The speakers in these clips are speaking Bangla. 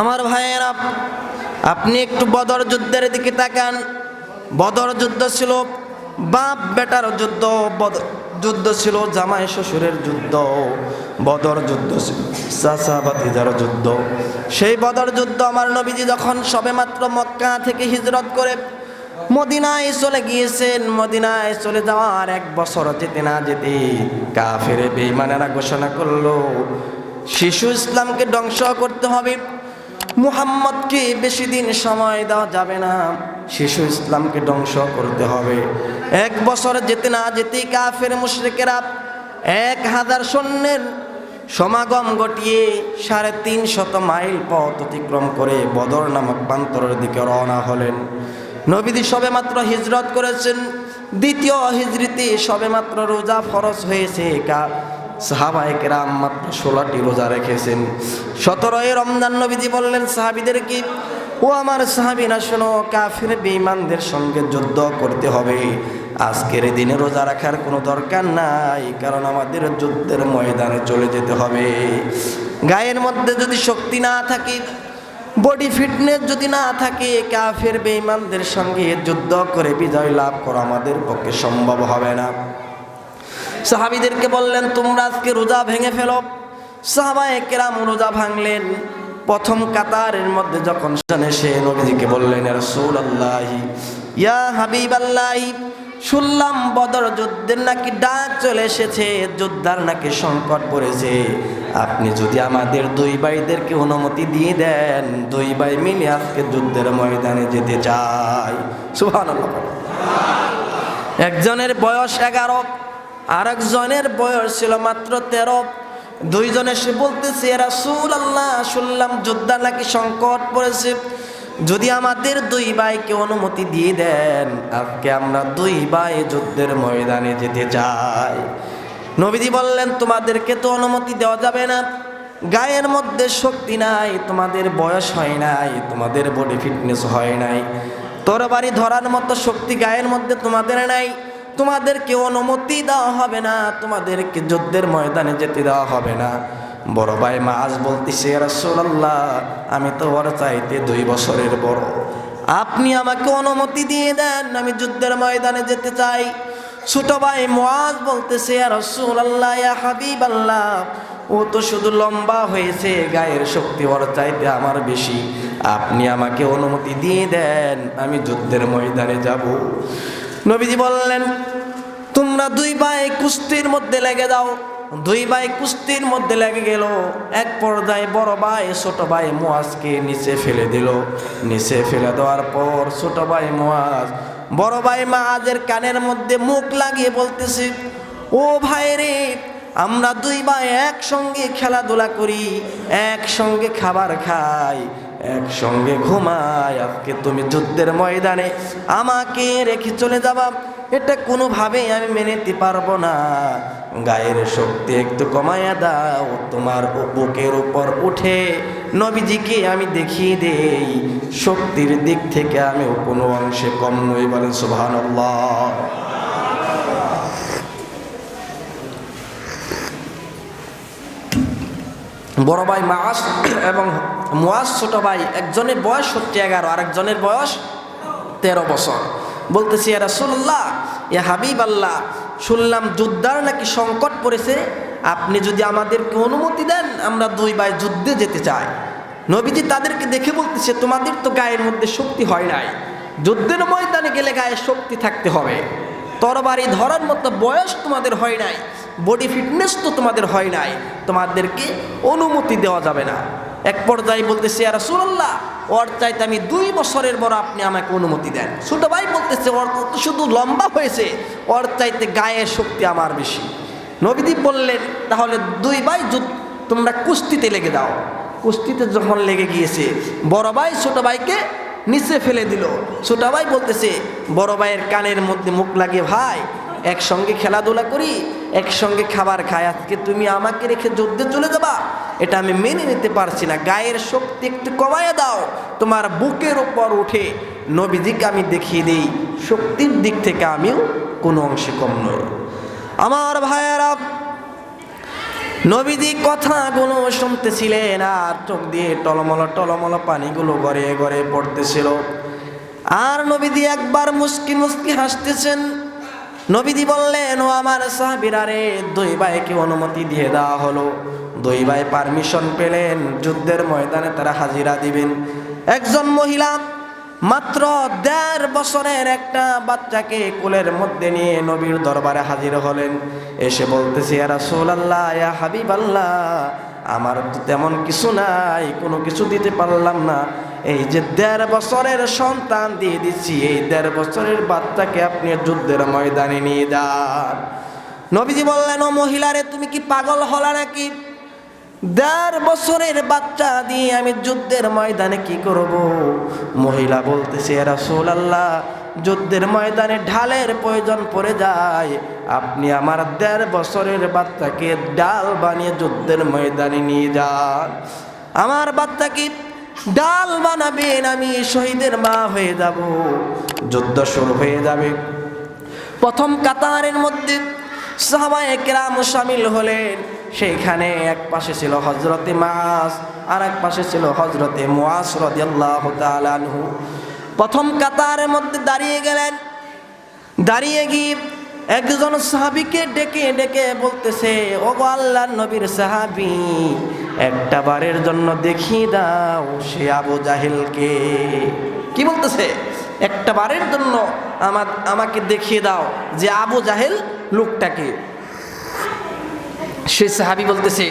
আমার ভাইয়েরা, আপনি একটু বদর যুদ্ধের দিকে তাকান। বদর যুদ্ধ ছিল, বাপ বেটার যুদ্ধ, বদর যুদ্ধ ছিল, জামাই শ্বশুরের যুদ্ধ, বদর যুদ্ধ ছিল, চাচা বাতিজার যুদ্ধ। সেই বদর যুদ্ধ আমার নবীজি যখন সবেমাত্র মক্কা থেকে হিজরত করে মদিনায় চলে গিয়েছেন, মদিনায় চলে যাওয়ার এক বছর যেতে না যেতে কাফের বেইমানেরা ঘোষণা করল, শিশু ইসলামকে ধ্বংস করতে হবে। মুহাম্মদকে বেশি দিন সময় দেওয়া যাবে না। শিশু ইসলামকে ধ্বংস করতে হবে। এক বছর যেতে না যেতেই কাফের মুশরিকেরা এক হাজার সৈন্যের সমাগম ঘটিয়ে সাড়ে তিন শত মাইল পথ অতিক্রম করে বদর নামক প্রান্তরের দিকে রওনা হলেন। নবীদি সবেমাত্র হিজরত করেছেন। দ্বিতীয় হিজরিতে সবেমাত্র রোজা ফরজ হয়েছে। কা সাহাবাহিকেরাম মাত্র ষোলোটি রোজা রেখেছেন। সতেরোই রমজান নবীজি বললেন সাহাবিদেরকে ও আমার সাহাবিনা শোনো, কাফির, বেঈমানদের সঙ্গে যুদ্ধ করতে হবে। আজকের দিনে রোজা রাখার কোনো দরকার নাই, কারণ আমাদের যুদ্ধের ময়দানে চলে যেতে হবে। গায়ের মধ্যে যদি শক্তি না থাকে, বডি ফিটনেস যদি না থাকে, কাফের, বেঈমানদের সঙ্গে যুদ্ধ করে বিজয় লাভ করা আমাদের পক্ষে সম্ভব হবে না। সাহাবিদেরকে বললেন, তোমরা আজকে রোজা ভেঙে ফেলো। সাহাবায়ে কেরাম রোজা ভাঙলেন। প্রথম কাতারের মধ্যে যখন এসে নবীজিকে বললেন রসুল আল্লাহি ইয়া হাবিব আল্লাহি শুনলাম বদর যুদ্ধের নাকি ডাক চলে এসেছে, যোদ্ধার নাকি সংকট পড়েছে। আপনি যদি আমাদের দুই ভাইদেরকে অনুমতি দিয়ে দেন, দুই ভাই মিলে আজকে যুদ্ধের ময়দানে যেতে চাই। সুবহানাল্লাহ একজনের বয়স এগারো আর একজনের বয়স ছিল মাত্র তেরো। দুইজন এসে বলতেছে এরা রাসূল আল্লাহ শুনলাম যোদ্ধা নাকি সংকট পড়েছে। যদি আমাদের দুই ভাইকে অনুমতি দিয়ে দেন, আজকে আমরা দুই ভাই যুদ্ধের ময়দানে যেতে চাই। নবীজি বললেন, তোমাদেরকে তো অনুমতি দেওয়া যাবে না। গায়ের মধ্যে শক্তি নাই, তোমাদের বয়স হয় নাই, তোমাদের বডি ফিটনেস হয় নাই। তরবারি ধরার মতো শক্তি গায়ের মধ্যে তোমাদের নাই। তোমাদেরকে অনুমতি দেওয়া হবে না, তোমাদেরকে যুদ্ধের ময়দানে যেতে দেওয়া হবে না। বড় ভাই মাছ বলতেছে রাসূলুল্লাহ, আমি তো ওর চাইতে দুই বছরের বড়। আপনি আমাকে অনুমতি দিয়ে দেন, আমি যুদ্ধের ময়দানে যেতে চাই। ছোট ভাই মোয়াজ বলতেছে রাসূলুল্লাহ, ইয়া ও তো শুধু লম্বা হয়েছে, গায়ের শক্তি ওর চাইতে আমার বেশি। আপনি আমাকে অনুমতি দিয়ে দেন, আমি যুদ্ধের ময়দানে যাব। নবীজি বললেন, তোমরা দুই ভাই কুস্তির মধ্যে লেগে যাও। দুই ভাই কুস্তির মধ্যে লেগে গেল। এক পর্যায়ে বড় ভাই, ছোট ভাই মোয়াজকে নিচে ফেলে দিল। নিচে ফেলে দেওয়ার পর ছোট ভাই মোয়াজ বড় ভাই মাহাজের কানের মধ্যে মুখ লাগিয়ে বলতেছে, ও ভাই রে আমরা দুই ভাই একসঙ্গে খেলাধুলা করি, একসঙ্গে খাবার খাই। একসঙ্গে ঘুমাই আজকে তুমি যুদ্ধের ময়দানে আমাকে রেখে চলে যাবা। এটা কোনোভাবেই আমি মেনে নিতে পারব না। গায়ের শক্তি একটু কমায়া দাও, তোমার বুকের উপর উঠে নবীজিকে আমি দেখিয়ে দেই। শক্তির দিক থেকে আমি কোনো অংশে কম নই বলেন সুবহানাল্লাহ। বড় ভাই মাস এবং মোয়াজ ছোট ভাই, একজনের বয়স হচ্ছে এগারো আর একজনের বয়স তেরো বছর। বলতেছি রাসূলুল্লাহ, ইয়া হাবিব আল্লাহ শুনলাম যুদ্ধার নাকি সংকট পড়েছে, আপনি যদি আমাদেরকে অনুমতি দেন, আমরা দুই ভাই যুদ্ধে যেতে চাই। নবীজি তাদেরকে দেখে বলতেছে, তোমাদের তো গায়ের মধ্যে শক্তি হয় নাই। যুদ্ধের ময়দানে গেলে গায়ে শক্তি থাকতে হবে। তরবারি ধরার মতো বয়স তোমাদের হয় নাই, বডি ফিটনেস তো তোমাদের হয় নাই, তোমাদেরকে অনুমতি দেওয়া যাবে না। এক পর্যায়ে বলতেছে আর সুরল্লাহ ওর চাইতে আমি দুই বছরের বড় আপনি আমাকে অনুমতি দেন। ছোট ভাই বলতেছে, ওর শুধু লম্বা হয়েছে, ওর চাইতে গায়ের শক্তি আমার বেশি। নবীদীপ বললেন, তাহলে দুই ভাই তোমরা কুস্তিতে লেগে দাও। কুস্তিতে যখন লেগে গিয়েছে, বড় ভাই ছোট ভাইকে নিচে ফেলে দিল। ছোট ভাই বলতেছে, বড় ভাইয়ের কানের মধ্যে মুখ লাগিয়ে ভাই একসঙ্গে খেলাধুলা করি, একসঙ্গে খাবার খাই। আজকে তুমি আমাকে রেখে যুদ্ধে চলে যাবা, এটা আমি মেনে নিতে পারছি না। গায়ের শক্তি একটু কমায় দাও, তোমার বুকের ওপর উঠে নবীজিকে আমি দেখিয়ে দিই, শক্তির দিক থেকে আমিও কোনো অংশে কম নই। আমার ভাইয়েরা, নবীজি কথাগুলো শুনতেছিলেন আর চোখ দিয়ে টলমল টলমল পানিগুলো গড়ে গড়ে পড়তেছিল। আর নবীজি একবার মুস্কি মুস্কি হাসতেছেন নবীজি বললেন, ও আমার সাহাবিরা রে, দুই ভাইকে অনুমতি দিয়ে দেওয়া হলো। দুই ভাই পারমিশন পেলেন, যুদ্ধের ময়দানে তারা হাজিরা দিবেন। একজন মহিলা মাত্র দেড় বছরের একটা বাচ্চাকে কোলের মধ্যে নিয়ে নবীর দরবারে হাজির হলেন। এসে বলতেছে রাসূল আল্লাহ ইয়া হাবিব আল্লাহ আমার তো তেমন কিছু নাই, কোনো কিছু দিতে পারলাম না। এই যে দেড় বছরের সন্তান দিয়ে দিচ্ছি, এই দেড় বছরের বাচ্চাকে আপনি যুদ্ধের ময়দানে নিয়ে যান। নবীজি বললেন, ও মহিলারে, তুমি কি পাগল হলা নাকি? দেড় বছরের বাচ্চা দিয়ে আমি যুদ্ধের ময়দানে কি করব? মহিলা বলতেছে রাসূল আল্লাহ যুদ্ধের ময়দানে ঢালের প্রয়োজন পড়ে যায়। আপনি আমার দেড় বছরের বাচ্চাকে ডাল বানিয়ে যুদ্ধের ময়দানে নিয়ে যান। আমার বাচ্চাকে ডাল বানাবেন, আমি শহীদের মা হয়ে যাব। যুদ্ধ শুরু হয়ে যাবে। প্রথম কাতারের মধ্যে সাহাবায়ে কেরাম সামিল হলেন। সেইখানে এক পাশে ছিল হজরতে মাস আর এক পাশে ছিল হজরতে মুআস রাদিয়াল্লাহু তাআলা আনহু। প্রথম কাতারের মধ্যে দাঁড়িয়ে গেলেন। দাঁড়িয়ে গিয়ে একজন সাহাবিকে ডেকে ডেকে বলতেছে ও গো আল্লাহর নবীর সাহাবি, একটা বারের জন্য দেখিয়ে দাও সে আবু জাহেলকে। কি বলতেছে? একটা বারের জন্য আমার, আমাকে দেখিয়ে দাও যে আবু জাহেল লোকটাকে। সে সাহাবি বলতেছে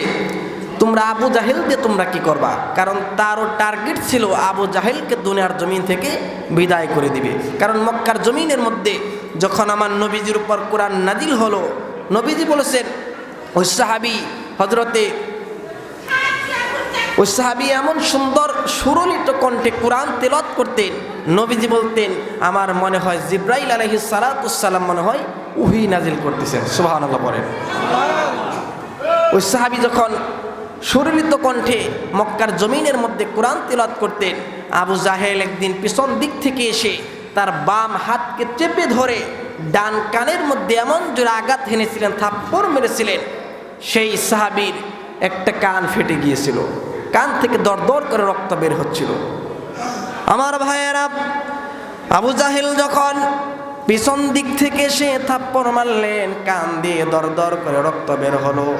তোমরা আবু জাহেল দিয়ে তোমরা কি করবা? কারণ তারও টার্গেট ছিল আবু জাহেলকে দুনিয়ার জমিন থেকে বিদায় করে দিবে। কারণ মক্কার জমিনের মধ্যে যখন আমার নবীজির উপর কোরআন নাজিল হলো, নবীজি বলেছেন, ওই সাহাবি হজরতে ওই সাহাবি এমন সুন্দর সুরলিত কণ্ঠে কোরআন তেলত করতেন। নবীজি বলতেন, আমার মনে হয় জিব্রাইল আলহি সালাতাম মনে হয় উহি নাজিল করতেছেন। সুবাহান বলেন। ওই সাহাবি যখন সুরলিত কণ্ঠে মক্কার জমিনের মধ্যে কোরআন তেলাত করতেন। আবু জাহেল একদিন পিছন দিক থেকে এসে তার বাম হাতকে চেপে ধরে ডান কানের মধ্যে এমন জোরে আঘাত হেনেছিলেন, থাপ্পড় মেরেছিলেন। সেই সাহাবির একটা কান ফেটে গিয়েছিল। কান থেকে দরদর করে রক্ত বের হচ্ছিল। আমার ভাইয়েরা, আবু জাহেল যখন পিছন দিক থেকে সে থাপ্পড় মারলেন, কান দিয়ে দরদর করে রক্ত বের হলো।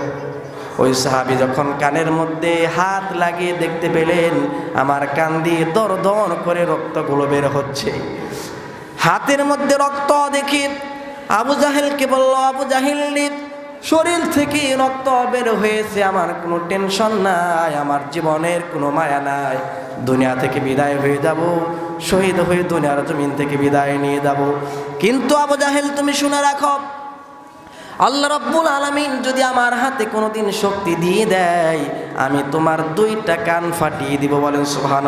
ওই সাহাবি যখন কানের মধ্যে হাত লাগিয়ে দেখতে পেলেন, আমার কান দিয়ে দর দর করে রক্তগুলো বের হচ্ছে। হাতের মধ্যে রক্ত দেখি আবু জাহেলকে বলল, আবু জাহিল, শরীর থেকে রক্ত বের হয়েছে, আমার কোনো টেনশন নাই, আমার জীবনের কোনো মায়া নাই। দুনিয়া থেকে বিদায় হয়ে যাব, শহীদ হয়ে দুনিয়ার জমিন থেকে বিদায় নিয়ে যাব। কিন্তু আবু জাহেল, তুমি শুনে রাখো আল্লাহ রব্বুল আলমিন যদি আমার হাতে কোনোদিন শক্তি দিয়ে দেয়, আমি তোমার দুইটা কান ফাটিয়ে দিব বলেন সুহান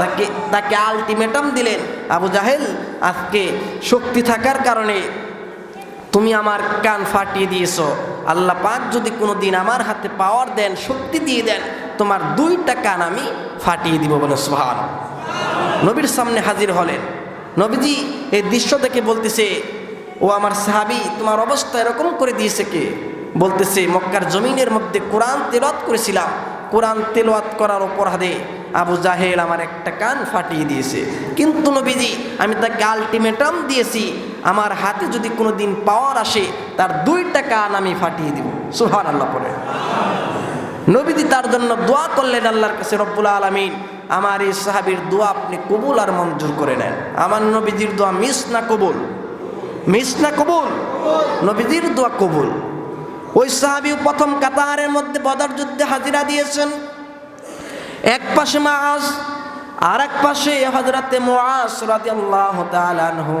তাকে তাকে আলটিমেটাম দিলেন, আবু জাহেল, আজকে শক্তি থাকার কারণে তুমি আমার কান ফাটিয়ে দিয়েছ। আল্লাহ পাক যদি কোনো দিন আমার হাতে পাওয়ার দেন, শক্তি দিয়ে দেন, তোমার দুইটা কান আমি ফাটিয়ে দিব বলে সুহান নবীর সামনে হাজির হলেন। নবীজি এই দৃশ্য দেখে বলতেছে ও আমার সাহাবি, তোমার অবস্থা এরকম করে দিয়েছে কে? বলতেছে, মক্কার জমিনের মধ্যে কোরআন তেলাওয়াত করেছিলাম। কোরআন তেলাওয়াত করার অপরাধে আবু জাহেল আমার একটা কান ফাটিয়ে দিয়েছে। কিন্তু নবীজি, আমি তাকে আলটিমেটাম দিয়েছি, আমার হাতে যদি কোনো দিন পাওয়ার আসে, তার দুইটা কান আমি ফাটিয়ে দিব। সুহান আল্লাহ পরে নবীজি তার জন্য দোয়া করলেন আল্লাহর কাছে, রব্বুল আলমিন, আমার এই সাহাবির দোয়া আপনি কবুল আর মঞ্জুর করে নেন। আমার নবীজির দোয়া মিস না কবুল। মিস না কবুল? নবীজির দোয়া কবুল। ওই সাহাবি প্রথম কাতারের মধ্যে বদর যুদ্ধে হাজিরা দিয়েছেন। এক পাশে মাস আর এক পাশে হজরতে মোয়াস রাদিয়াল্লাহু তাআলা আনহু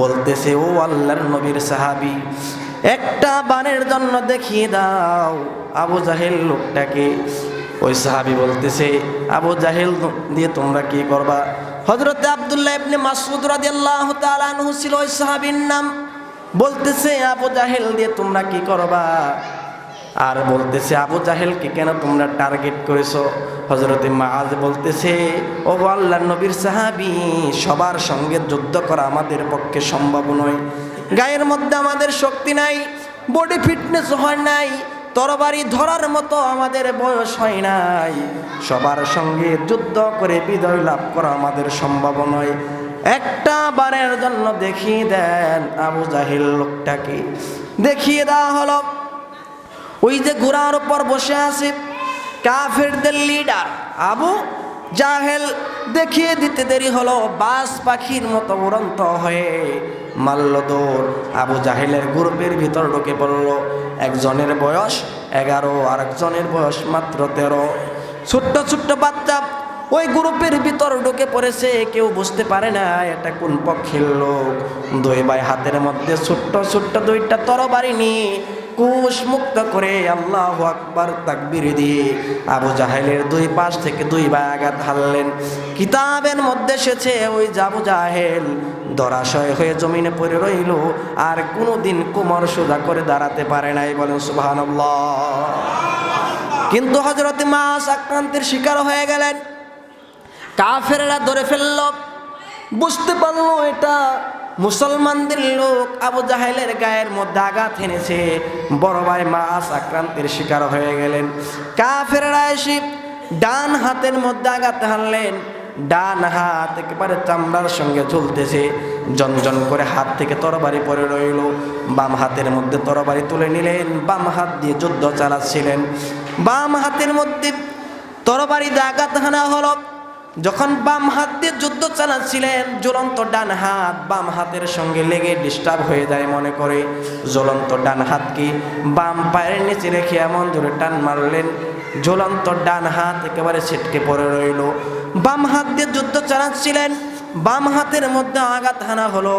বলতেছে, ও আল্লাহর নবীর সাহাবি, একটা বানের জন্য দেখিয়ে দাও আবু জাহেল লোকটাকে। ওই সাহাবি বলতেছে, আবু জাহেল দিয়ে তোমরা কি করবা? হজরতে আবদুল্লাহ ইবনে মাসউদ রাদিয়াল্লাহু তাআলা আনহু ছিল ওই সাহাবীর নাম। বলতেছে, আবু জাহেল দিয়ে তোমরা কি করবা? আর বলতেছে, আবু জাহেলকে কেন তোমরা টার্গেট করেছ? হজরতে মাজ বলতেছে ও আল্লাহ নবীর সাহাবি, সবার সঙ্গে যুদ্ধ করা আমাদের পক্ষে সম্ভব নয়। গায়ের মধ্যে আমাদের শক্তি নাই বডি ফিটনেস হয় নাই তরবারি ধরার মতো আমাদের বয়স হয় নাই। সবার সঙ্গে যুদ্ধ করে বিজয় লাভ করা আমাদের সম্ভব নয়। একটা বারের জন্য দেখিয়ে দেন আবু জাহিল লোকটাকে। দেখিয়ে দেওয়া হলো, ওই যে ঘোড়ার উপর বসে আছে কাফেরদের লিডার আবু জাহেল। দেখিয়ে দিতে দেরি হলো, বাস পাখির মতো উড়ন্ত হয়ে মাল্ল দৌড় আবু জাহেলের গ্রুপের ভিতর ঢুকে পড়ল। একজনের বয়স এগারো আর একজনের বয়স মাত্র তেরো। ছোট্ট ছোট্ট বাচ্চা ওই গ্রুপের ভিতর ঢুকে পড়েছে। কেউ বুঝতে পারে না এটা কোন পক্ষের লোক। দুই ভাই হাতের মধ্যে ছোট্ট ছোট্ট দুইটা তরবারি নিয়ে কুশ মুক্ত করে আল্লাহ আকবার তাকবির দিয়ে আবু জাহেলের দুই পাশ থেকে দুই ভাই আঘাত হারলেন কিতাবের মধ্যে এসেছে ওই আবু জাহেল দরাশয় হয়ে জমিনে পড়ে রইল, আর কোনোদিন কোমর সোজা করে দাঁড়াতে পারে নাই বলেন সুবহানাল্লাহ। কিন্তু হজরত মাস আক্রান্তের শিকার হয়ে গেলেন। কাফেরেরা ধরে ফেলল, বুঝতে পারল এটা মুসলমানদের লোক আবু জাহেলের গায়ের মধ্যে আঘাত এনেছে। বড় ভাই মাস আক্রান্তের শিকার হয়ে গেলেন। কাফেরেরা এসে ডান হাতের মধ্যে আঘাত হানলেন। ডান হাত একেবারে চামড়ার সঙ্গে ঝুলতেছে। জনজন করে হাত থেকে তরবারি পরে রইল। বাম হাতের মধ্যে তরবারি তুলে নিলেন। বাম হাত দিয়ে যুদ্ধ চালাচ্ছিলেন। বাম হাতের মধ্যে তরবারি আঘাত হানা হলো। যখন বাম হাত দিয়ে যুদ্ধ চালাচ্ছিলেন, জ্বলন্ত ডান হাত বাম হাতের সঙ্গে লেগে ডিস্টার্ব হয়ে যায় মনে করে। জ্বলন্ত ডান হাতকে বাম পায়ের নিচে রেখে এমন জোরে টান মারলেন। জ্বলন্ত ডান হাত একেবারে ছিটকে পড়ে রইল। বাম হাত দিয়ে যুদ্ধ চালাচ্ছিলেন। বাম হাতের মধ্যে আঘাত হানা হলো।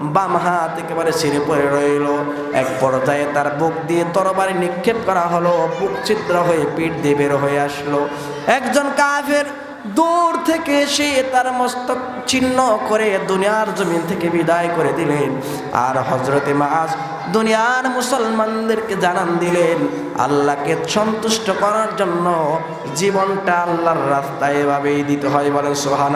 বাম হাত একেবারে ছিঁড়ে পড়ে রইল। এক পর্যায়ে তার বুক দিয়ে তরবারি নিক্ষেপ করা হলো। বুক ছিদ্র হয়ে পিঠ দিয়ে বের হয়ে আসলো। একজন কাফের দূর থেকে সে তার মস্তক চিহ্ন করে দুনিয়ার জমিন থেকে বিদায় করে দিলেন। আর হজরতে মাস দুনিয়ার মুসলমানদেরকে জানান দিলেন, আল্লাহকে সন্তুষ্ট করার জন্য জীবনটা আল্লাহর রাস্তায় এভাবেই দিতে হয় বলেন সোহান